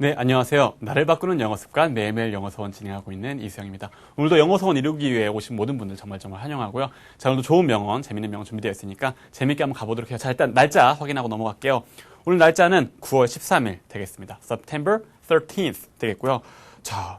네, 안녕하세요. 나를 바꾸는 영어 습관 매일매일 영어 서원 진행하고 있는 이수영입니다. 오늘도 영어 서원 이루기 위해 오신 모든 분들 정말 정말 환영하고요. 자, 오늘도 좋은 명언, 재밌는 명언 준비되어 있으니까 재밌게 한번 가보도록 해요. 자, 일단 날짜 확인하고 넘어갈게요. 오늘 날짜는 9월 13일 되겠습니다. September 13th 되겠고요. 자,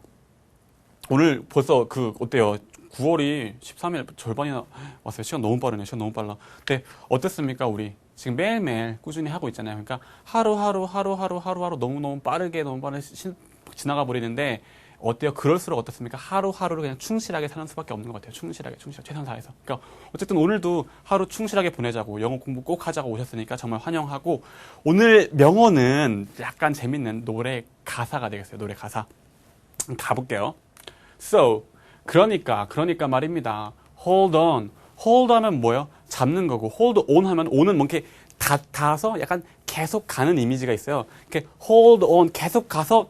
오늘 벌써 그 어때요? 9월이 13일 절반이나 왔어요. 시간 너무 빠르네. 시간 너무 빨라. 근데 어땠습니까? 우리 지금 매일매일 꾸준히 하고 있잖아요. 그러니까 하루하루 하루하루 하루하루 너무너무 빠르게 너무 빠르게 시- 지나가 버리는데 어때요? 그럴수록 어떻습니까? 하루하루를 그냥 충실하게 사는 수밖에 없는 것 같아요. 충실하게, 충실하게, 최선 다해서. 그러니까 어쨌든 오늘도 하루 충실하게 보내자고 영어 공부 꼭 하자고 오셨으니까 정말 환영하고 오늘 명언은 약간 재밌는 노래 가사가 되겠어요. 노래 가사. 가볼게요. So, 그러니까, 그러니까 말입니다. Hold on. Hold 하면 뭐예요? 잡는 거고, hold on 하면 on은 뭐 이렇게 다, 닿아서 약간 계속 가는 이미지가 있어요. 이렇게 hold on, 계속 가서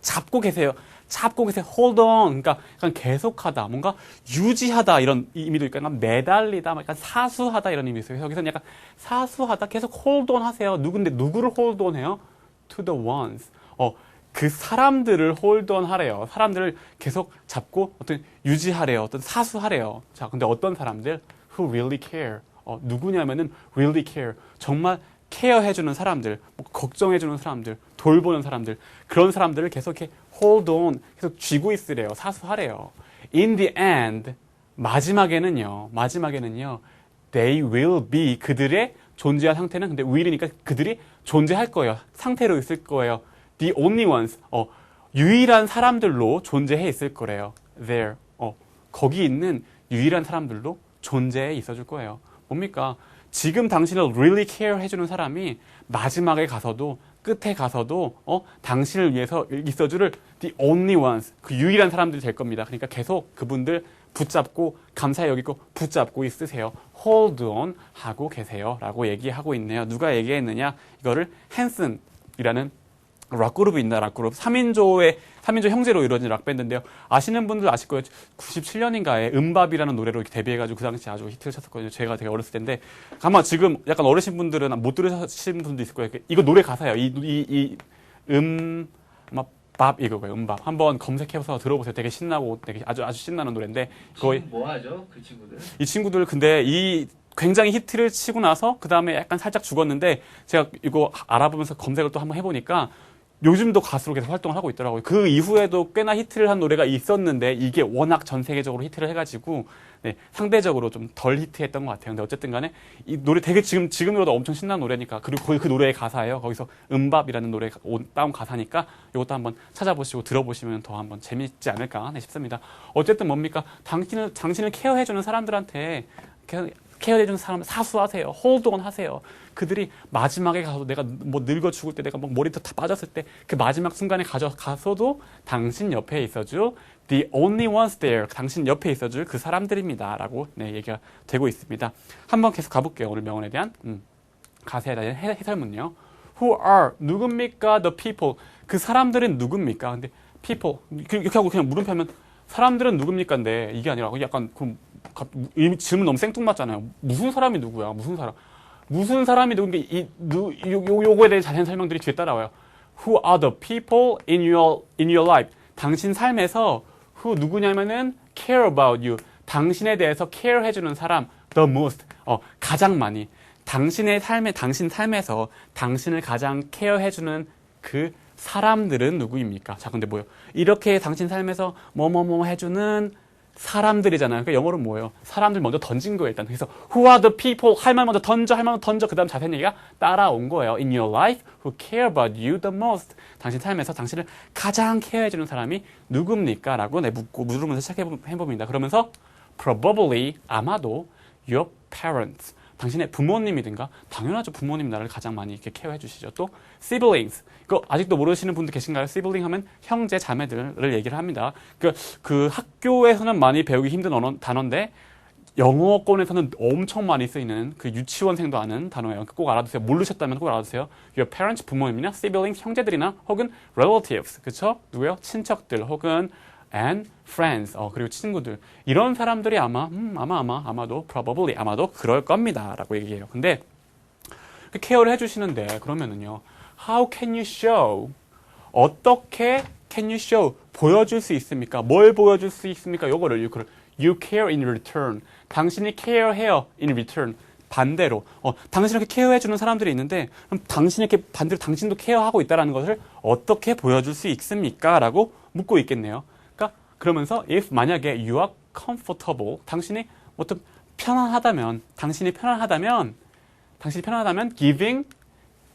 잡고 계세요. 잡고 계세요. hold on. 그러니까 약간 계속하다, 뭔가 유지하다 이런 의미도 있고, 약간 매달리다, 약간 사수하다 이런 의미 있어요. 여기서는 약간 사수하다, 계속 hold on 하세요. 누군데 누구를 hold on 해요? To the ones. 어, 그 사람들을 hold on 하래요. 사람들을 계속 잡고 어떤 유지하래요. 어떤 사수하래요. 자, 근데 어떤 사람들? Who really care. 어, 누구냐면은 really care. 정말 케어해주는 사람들, 뭐 걱정해주는 사람들, 돌보는 사람들, 그런 사람들을 계속 이렇게 hold on, 계속 쥐고 있으래요. 사수하래요. In the end, 마지막에는요, 마지막에는요, they will be, 그들의 존재한 상태는, 근데 will이니까 그들이 존재할 거예요. 상태로 있을 거예요. The only ones, 어, 유일한 사람들로 존재해 있을 거래요. There, 어, 거기 있는 유일한 사람들로 존재해 있어줄 거예요. 뭡니까? 지금 당신을 really care 해주는 사람이 마지막에 가서도 끝에 가서도 어 당신을 위해서 있어줄 the only ones 그 유일한 사람들이 될 겁니다. 그러니까 계속 그분들 붙잡고 감사히 여기고 붙잡고 있으세요. hold on 하고 계세요라고 얘기하고 있네요. 누가 얘기했느냐? 이거를 헨슨이라는 락 그룹이 있나 락 그룹 3인조의 3인조 형제로 이루어진 락 밴드인데요. 아시는 분들 아실 거예요. 97년인가에 음밥이라는 노래로 데뷔해가지고 그 당시 아주 히트를 쳤었거든요. 제가 되게 어렸을 때인데 아마 지금 약간 어르신 분들은 못 들으신 분도 있을 거예요. 이거 노래 가사예요. 이 이 이음 아마 밥 이거고요. 음밥 한번 검색해서 들어보세요. 되게 신나고 되게 아주 아주 신나는 노래인데 거의 뭐 하죠? 그 친구들? 이 친구들 근데 이 굉장히 히트를 치고 나서 그 다음에 약간 살짝 죽었는데 제가 이거 알아보면서 검색을 또 한번 해보니까 요즘도 가수로 계속 활동을 하고 있더라고요. 그 이후에도 꽤나 히트를 한 노래가 있었는데 이게 워낙 전 세계적으로 히트를 해가지고 네, 상대적으로 좀 덜 히트했던 것 같아요. 근데 어쨌든 간에 이 노래 되게 지금 지금 들어도 엄청 신나는 노래니까 그리고 거기 그 노래의 가사예요. 거기서 음밥이라는 노래 온- 따온 가사니까 이것도 한번 찾아보시고 들어보시면 더 한번 재밌지 않을까 네, 싶습니다. 어쨌든 뭡니까 당신을 당신을 케어해주는 사람들한테 케어- 케어해주는 사람 사수하세요. 홀드온 하세요. 그들이 마지막에 가서 내가 뭐 늙어 죽을 때 내가 막 머리도 다 빠졌을 때 그 마지막 순간에 가져 가서도 당신 옆에 있어줄 the only ones there 당신 옆에 있어줄 그 사람들입니다라고 네 얘기가 되고 있습니다. 한번 계속 가볼게요. 오늘 명언에 대한 음, 가사에 대한 해- 해설문요. Who are 누굽니까? The people 그 사람들은 누굽니까? 근데 people 이렇게 하고 그냥 물음표 하면 사람들은 누굽니까인데 이게 아니라 약간 이 질문 너무 생뚱맞잖아요. 무슨 사람이 누구야? 무슨 사람? 무슨 사람이 누군데 이 누, 요, 요, 요거에 대해 자세한 설명들이 뒤에 따라와요. Who are the people in your in your life? 당신 삶에서 who 누구냐면은 care about you. 당신에 대해서 care 해주는 사람 the most 어 가장 많이 당신의 삶에 당신 삶에서 당신을 가장 케어 해주는 그 사람들은 누구입니까? 자, 근데 뭐요? 이렇게 당신 삶에서 뭐뭐뭐 해주는 사람들이잖아요. 그러니까 영어로 뭐예요? 사람들 먼저 던진 거예요, 일단. 그래서 who are the people? 할 말 먼저 던져, 할말 던져. 그 다음 자세한 얘기가 따라온 거예요. In your life, who care about you the most? 당신 삶에서 당신을 가장 케어해주는 사람이 누굽니까? 라고 네, 묻고, 물으면서 시작해봅니다. 그러면서 probably, 아마도 your parents. 당신의 부모님이든가 당연하죠 부모님 나를 가장 많이 이렇게 케어해 주시죠 또 siblings 이거 아직도 모르시는 분들 계신가요? sibling 하면 형제 자매들을 얘기를 합니다 그, 그 학교에서는 많이 배우기 힘든 언어, 단어인데 영어권에서는 엄청 많이 쓰이는 그 유치원생도 아는 단어예요. 꼭 알아두세요. 모르셨다면 꼭 알아두세요. Your parents 부모님이나 siblings 형제들이나 혹은 relatives 그쵸? 누구요? 친척들 혹은 and friends 어 그리고 친구들 이런 사람들이 아마 음, 아마 아마 아마도 probably 아마도 그럴 겁니다라고 얘기해요. 근데 그 케어를 해주시는데 그러면은요 How can you show 어떻게 can you show 보여줄 수 있습니까? 뭘 보여줄 수 있습니까? 요거를 you, you care in return. 당신이 care해요 in return. 반대로 어, 당신을 이렇게 케어해 주는 사람들이 있는데 그럼 당신이 이렇게 반대로 당신도 케어하고 있다는 것을 어떻게 보여줄 수 있습니까? 라고 묻고 있겠네요. 그러면서 if 만약에 you are comfortable 당신이 어떤 편안하다면 당신이 편안하다면 당신이 편안하다면 giving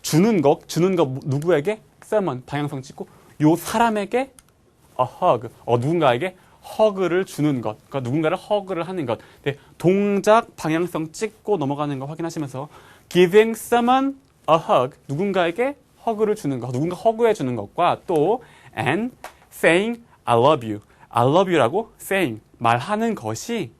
주는 것 주는 것 누구에게 someone 방향성 찍고 요 사람에게 a hug 어 누군가에게 허그를 주는 것, 그러니까 누군가를 허그를 하는 것. 네, 동작 방향성 찍고 넘어가는 거 확인하시면서 giving someone a hug, 누군가에게 허그를 주는 것, 누군가 허그해 주는 것과 또 and saying I love you, I love you라고 saying 말하는 것이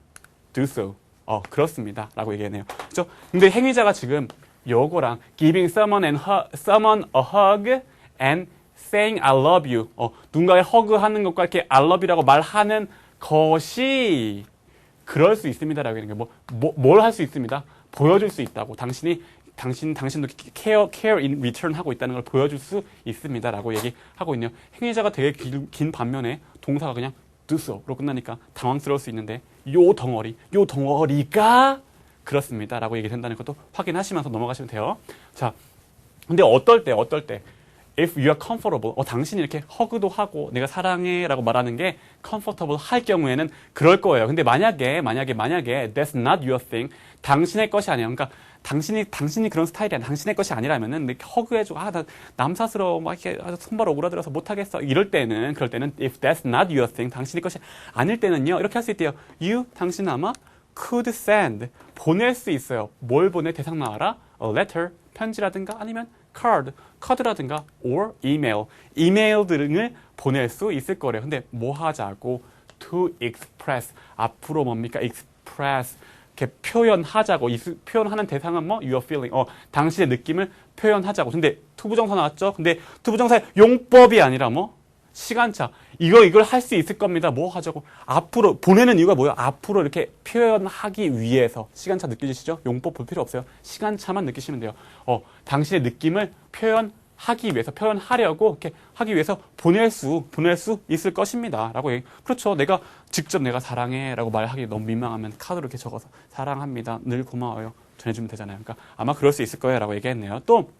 do so. 어 그렇습니다. 라고 얘기했네요. 그죠? 근데 행위자가 지금 요거랑 giving someone and hu- someone a hug and saying I love you. 어, 누군가의 허그하는 것과 이렇게 I love you라고 말하는 것이 그럴 수 있습니다 라고 하는 게 뭐, 뭐, 뭘 할 수 있습니다. 보여줄 수 있다고. 당신이 당신 당신도 care care in return 하고 있다는 걸 보여줄 수 있습니다라고 얘기하고 있네요. 행위자가 되게 긴, 긴 반면에 동사가 그냥 so로 끝나니까 당황스러울 수 있는데 요 덩어리, 요 덩어리가 그렇습니다 라고 얘기된다는 것도 확인하시면서 넘어가시면 돼요. 자, 근데 어떨 때, 어떨 때, if you are comfortable, 어, 당신이 이렇게 허그도 하고 내가 사랑해 라고 말하는 게 comfortable 할 경우에는 그럴 거예요. 근데 만약에, 만약에, 만약에 that's not your thing, 당신의 것이 아니야. 그러니까 당신이 당신이 그런 스타일이 아니야. 당신의 것이 아니라면은 이렇게 허그해주고 아나 남사스러워. 막 이렇게 아, 손발 오그라들어서 못하겠어. 이럴 때는 그럴 때는 if that's not your thing 당신의 것이 아닐 때는요. 이렇게 할 수 있대요. you 당신은 아마 could send 보낼 수 있어요. 뭘 보내? 대상 나와라? A letter 편지라든가 아니면 card 카드라든가 or email. 이메일 등을 보낼 수 있을 거래요. 근데 뭐 하자고? to express. 앞으로 뭡니까? express 이렇게 표현하자고 이 수- 표현하는 대상은 뭐 your feeling 어 당신의 느낌을 표현하자고. 근데 투부정사 나왔죠? 근데 투부정사의 용법이 아니라 뭐 시간차. 이거 이걸 할 수 있을 겁니다. 뭐 하자고. 앞으로 보내는 이유가 뭐예요? 앞으로 이렇게 표현하기 위해서. 시간차 느껴지시죠? 용법 볼 필요 없어요. 시간차만 느끼시면 돼요. 어 당신의 느낌을 표현 하기 위해서 표현하려고 이렇게 하기 위해서 보낼 수 보낼 수 있을 것입니다라고 얘기 그렇죠. 내가 직접 내가 사랑해라고 말하기 너무 민망하면 카드로 이렇게 적어서 사랑합니다. 늘 고마워요. 전해주면 되잖아요. 그러니까 아마 그럴 수 있을 거예요라고 얘기했네요. 또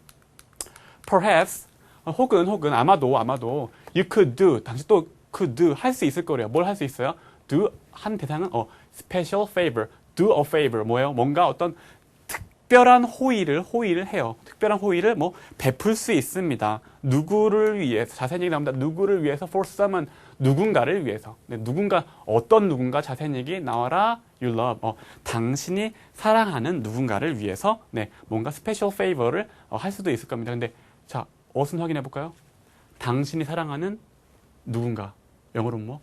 perhaps 어, 혹은 혹은 아마도 아마도 you could do 당신 또 could do 할 수 있을 거래요. 뭘 할 수 있어요? do 한 대상은 어 special favor, do a favor. 뭐예요? 뭔가 어떤 특별한 호의를 호의를 해요. 특별한 호의를 뭐 베풀 수 있습니다. 누구를 위해서 자세한 얘기 나옵니다. 누구를 위해서 for someone 누군가를 위해서 네, 누군가 어떤 누군가 자세한 얘기 나와라 you love 어, 당신이 사랑하는 누군가를 위해서 네 뭔가 스페셜 페이버를 어, 할 수도 있을 겁니다. 근데 자 어순 확인해 볼까요? 당신이 사랑하는 누군가 영어로 뭐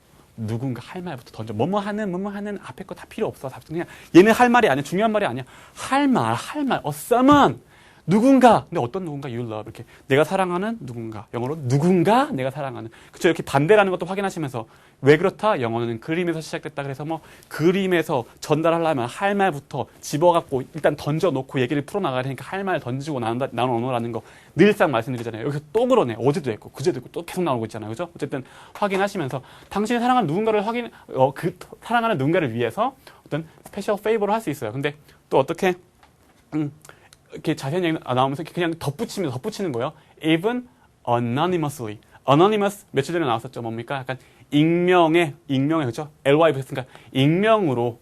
누군가 할 말부터 던져. 뭐뭐 하는 뭐뭐 하는 앞에 거 다 필요 없어. 다 그냥 얘는 할 말이 아니야. 중요한 말이 아니야. 할 말 할 말. 어 someone 누군가 근데 어떤 누군가 you love 이렇게 내가 사랑하는 누군가 영어로 누군가 내가 사랑하는. 그쵸? 이렇게 반대라는 것도 확인하시면서 왜 그렇다? 영어는 그림에서 시작됐다 그래서 뭐 그림에서 전달하려면 할 말부터 집어갖고 일단 던져놓고 얘기를 풀어나가야 되니까 할 말 던지고 나눈 나눈 언어라는 거 늘상 말씀드리잖아요. 여기서 또 그러네. 어제도 했고 그제도 했고 또 계속 나오고 있잖아요. 그죠? 어쨌든 확인하시면서 당신이 사랑하는 누군가를 확인 어 그 사랑하는 누군가를 위해서 어떤 스페셜 페이버를 할 수 있어요. 근데 또 어떻게? 음, 이렇게 자세한 얘기 나오면서 그냥 덧붙이면 덧붙이는 거예요. Even anonymously. anonymous 며칠 전에 나왔었죠. 뭡니까? 약간 익명의 익명의 그죠? ly 붙였으니까 익명으로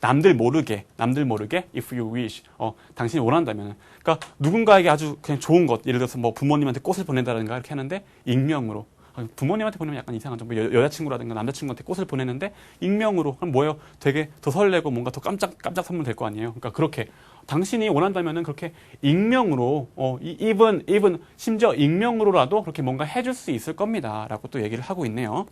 남들 모르게 남들 모르게 if you wish 어 당신이 원한다면 그러니까 누군가에게 아주 그냥 좋은 것 예를 들어서 뭐 부모님한테 꽃을 보낸다든가 이렇게 하는데 익명으로 아, 부모님한테 보내면 약간 이상하죠. 뭐 여, 여자친구라든가 남자친구한테 꽃을 보내는데 익명으로 그럼 뭐예요? 되게 더 설레고 뭔가 더 깜짝 깜짝 선물 될 거 아니에요. 그러니까 그렇게 당신이 원한다면은 그렇게 익명으로 어 이- even even 심지어 익명으로라도 그렇게 뭔가 해줄 수 있을 겁니다라고 또 얘기를 하고 있네요.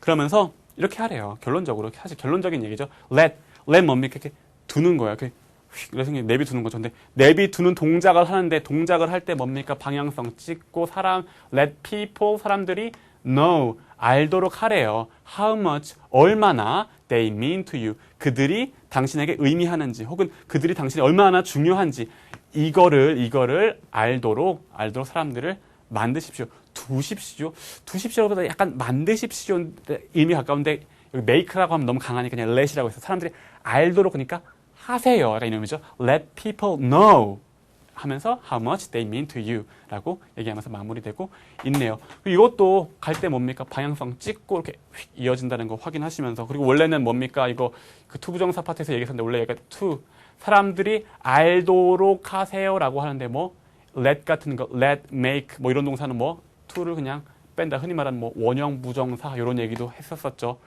그러면서 이렇게 하래요. 결론적으로 사실 결론적인 얘기죠. let let 뭡니까 이렇게 두는 거예요. 이렇게 휙 그래서 그냥 내비 두는 거죠. 근데 내비 두는 동작을 하는데 동작을 할 때 뭡니까 방향성 찍고 사람 let people 사람들이 know 알도록 하래요. How much 얼마나 they mean to you 그들이 당신에게 의미하는지 혹은 그들이 당신이 얼마나 중요한지 이거를 이거를 알도록 알도록 사람들을 만드십시오. 두십시오. 두십시오보다 약간 만드십시오 의미 가까운데 여기 make라고 하면 너무 가니까 그냥 let이라고 해서 사람들이 알도록 그러니까 하세요. 약간 이런 의미죠. Let people know 하면서 how much they mean to you 라고 얘기하면서 마무리되고 있네요. 이것도 갈 때 뭡니까? 방향성 찍고 이렇게 휙 이어진다는 거 확인하시면서 그리고 원래는 뭡니까? 이거 그 투부정사 파트에서 얘기했었는데 원래 얘가 to 사람들이 알도록 하세요라고 하는데 뭐 let 같은 거 let, make 뭐 이런 동사는 뭐 to를 그냥 뺀다. 흔히 말하는 뭐 원형 부정사 이런 얘기도 했었었죠.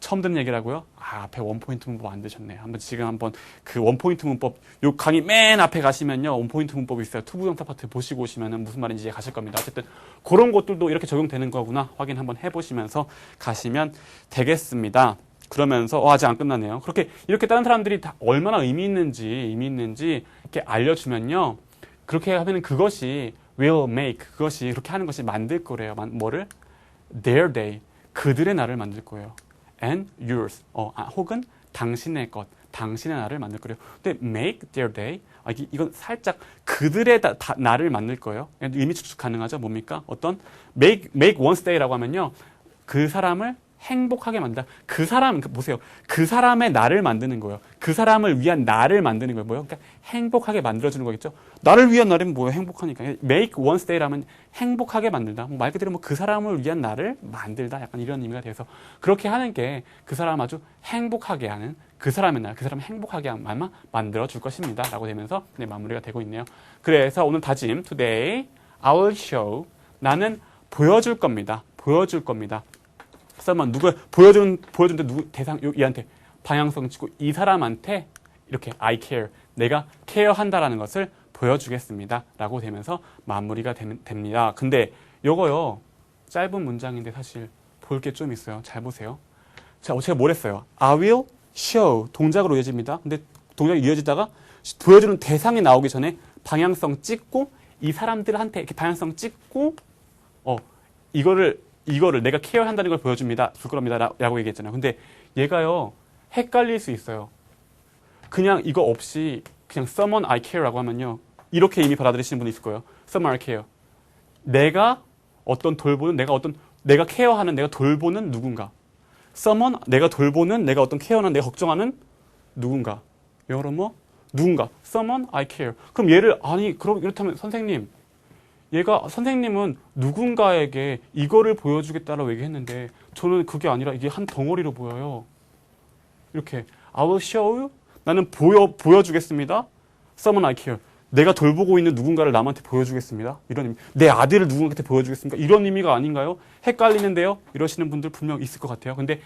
처음 듣는 얘기라고요? 아, 앞에 원포인트 문법 안 되셨네. 한번 지금 한번 그 원포인트 문법, 요 강의 맨 앞에 가시면요. 원포인트 문법이 있어요. 투부정사 파트 보시고 오시면은 무슨 말인지 가실 겁니다. 어쨌든 그런 것들도 이렇게 적용되는 거구나 확인 한번 해보시면서 가시면 되겠습니다. 그러면서 어, 아직 안 끝났네요. 그렇게 이렇게 다른 사람들이 다 얼마나 의미 있는지 의미 있는지 이렇게 알려주면요. 그렇게 하면은 그것이 will make 그것이 그렇게 하는 것이 만들 거래요. 만- 뭐를 their day 그들의 날을 만들 거예요. And yours 어, 아, 혹은 당신의 것 당신의 날을 만들 거래요. 근데 make their day 아, 이- 이건 살짝 그들의 다- 다- 날을 만들 거예요. 의미 추측 가능하죠. 뭡니까? 어떤 make make one's day라고 하면요. 그 사람을 행복하게 만든다. 그 사람, 그 보세요. 그 사람의 나를 만드는 거예요. 그 사람을 위한 나를 만드는 거예요. 뭐요? 그러니까 행복하게 만들어주는 거겠죠. 나를 위한 나는 뭐예요? 행복하니까. make one's day라면 행복하게 만들다. 뭐말 그대로 뭐 그 사람을 위한 나를 만들다. 약간 이런 의미가 돼서 그렇게 하는 게 그 사람 아주 행복하게 하는 그 사람의 날, 그 사람 행복하게 한 말만 만들어 줄 것입니다. 라고 되면서 네, 마무리가 되고 있네요. 그래서 오늘 다짐, today I will show. 나는 보여줄 겁니다. 보여줄 겁니다. 그러면 누가 보여준 보여준데 누구 대상 요- 얘한테 방향성 찍고 이 사람한테 이렇게 I care 내가 케어한다라는 것을 보여주겠습니다라고 되면서 마무리가 되, 됩니다. 근데 요거요 짧은 문장인데 사실 볼 게 좀 있어요. 잘 보세요. 자, 제가 뭘 했어요? I will show 동작으로 이어집니다. 근데 동작이 이어지다가 보여주는 대상이 나오기 전에 방향성 찍고 이 사람들한테 이렇게 방향성 찍고 어 이거를 이거를 내가 케어한다는 걸 보여줍니다. 줄 겁니다. 라- 라고 얘기했잖아요. 근데 얘가요, 헷갈릴 수 있어요. 그냥 이거 없이 그냥 someone I care라고 하면요. 이렇게 이미 받아들이시는 분이 있을 거예요. someone I care. 내가 어떤 돌보는, 내가 어떤, 내가 케어하는, 내가 돌보는 누군가. someone, 내가 돌보는, 내가 어떤 케어하는, 내가 걱정하는 누군가. 뭐? 누군가. someone I care. 그럼 얘를, 아니, 그럼 이렇다면 선생님, 얘가 선생님은 누군가에게 이거를 보여주겠다라고 얘기했는데 저는 그게 아니라 이게 한 덩어리로 보여요. 이렇게 I will show you. 나는 보여 보여주겠습니다. Someone I care. 내가 돌보고 있는 누군가를 남한테 보여주겠습니다. 이런 의미. 내 아들을 누군가한테 보여주겠습니까? 이런 의미가 아닌가요? 헷갈리는데요. 이러시는 분들 분명 있을 것 같아요. 근데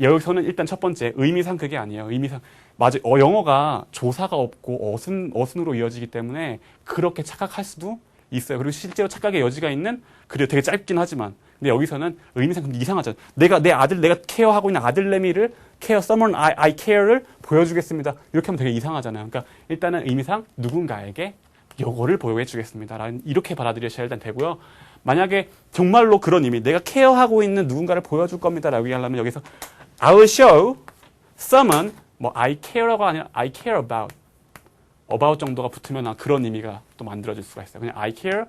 여기서는 일단 첫 번째 의미상 그게 아니에요. 의미상 맞아. 어, 영어가 조사가 없고 어순 어순으로 이어지기 때문에 그렇게 착각할 수도 있어요. 그리고 실제로 착각의 여지가 있는 그리고 되게 짧긴 하지만 근데 여기서는 의미상 좀 이상하죠. 내가 내 아들 내가 케어하고 있는 아들내미를 케어 someone I, I care를 보여주겠습니다. 이렇게 하면 되게 이상하잖아요. 그러니까 일단은 의미상 누군가에게 요거를 보여주겠습니다. 라는 이렇게 받아들여셔야 일단 되고요. 만약에 정말로 그런 의미, 내가 케어하고 있는 누군가를 보여줄 겁니다. 라고 얘기하려면 여기서 I will show someone, 뭐 I care가 아니라 I care about. About 정도가 붙으면 아, 그런 의미가 또 만들어질 수가 있어요. 그냥 I care,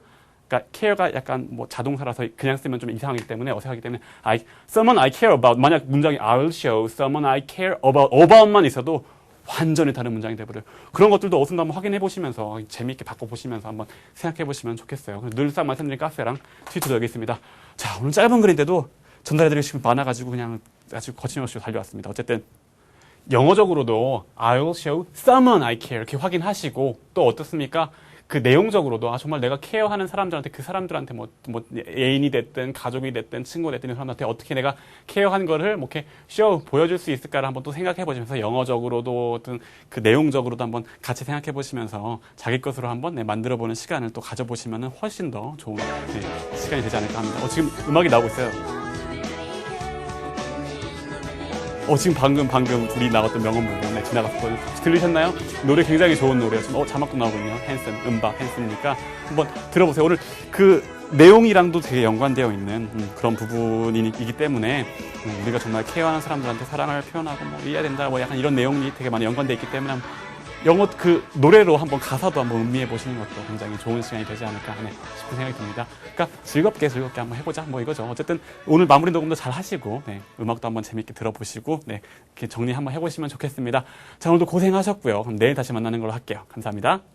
그러니까 care가 약간 뭐 자동사라서 그냥 쓰면 좀 이상하기 때문에 어색하기 때문에 I, someone I care about. 만약 문장이 I will show someone I care about, about만 있어도 완전히 다른 문장이 돼버려요. 그런 것들도 어순도 한번 확인해 보시면서 재미있게 바꿔 보시면서 한번 생각해 보시면 좋겠어요. 늘상 말씀드린 카페랑 트위터도 여기 있습니다. 자, 오늘 짧은 글인데도 전달해드리고 싶은 게 많아가지고 그냥 아주 거침없이 달려왔습니다. 어쨌든 영어적으로도 I will show someone I care 이렇게 확인하시고 또 어떻습니까? 그 내용적으로도 아 정말 내가 케어하는 사람들한테 그 사람들한테 뭐, 뭐 애인이 됐든 가족이 됐든 친구가 됐든 이 사람한테 어떻게 내가 케어한 거를 뭐 이렇게 쇼 보여줄 수 있을까를 한번 또 생각해 보시면서 영어적으로도 어떤 그 내용적으로도 한번 같이 생각해 보시면서 자기 것으로 한번 네, 만들어 보는 시간을 또 가져보시면 훨씬 더 좋은 네, 시간이 되지 않을까 합니다. 어, 지금 음악이 나오고 있어요. 어, 지금 방금, 방금 우리 나왔던 명언문경 네, 지나갔거든요. 들리셨나요? 노래 굉장히 좋은. 지금, 어, 자막도 나오거든요. 헨슨, 음박, 헨슨이니까 한번 들어보세요. 오늘 그 내용이랑도 되게 연관되어 있는 음, 그런 부분이기 때문에 음, 우리가 정말 케어하는 사람들한테 사랑을 표현하고 뭐 이해야 된다 뭐 약간 이런 내용이 되게 많이 연관되어 있기 때문에 영어 그 노래로 한번 가사도 한번 음미해 보시는 것도 굉장히 좋은 시간이 되지 않을까 하네 싶은 생각이 듭니다. 그러니까 즐겁게 즐겁게 한번 해보자 뭐 이거죠. 어쨌든 오늘 마무리 녹음도 잘 하시고 네, 음악도 한번 재밌게 들어보시고 네, 이렇게 정리 한번 해보시면 좋겠습니다. 자 오늘도 고생하셨고요. 그럼 내일 다시 만나는 걸로 할게요. 감사합니다.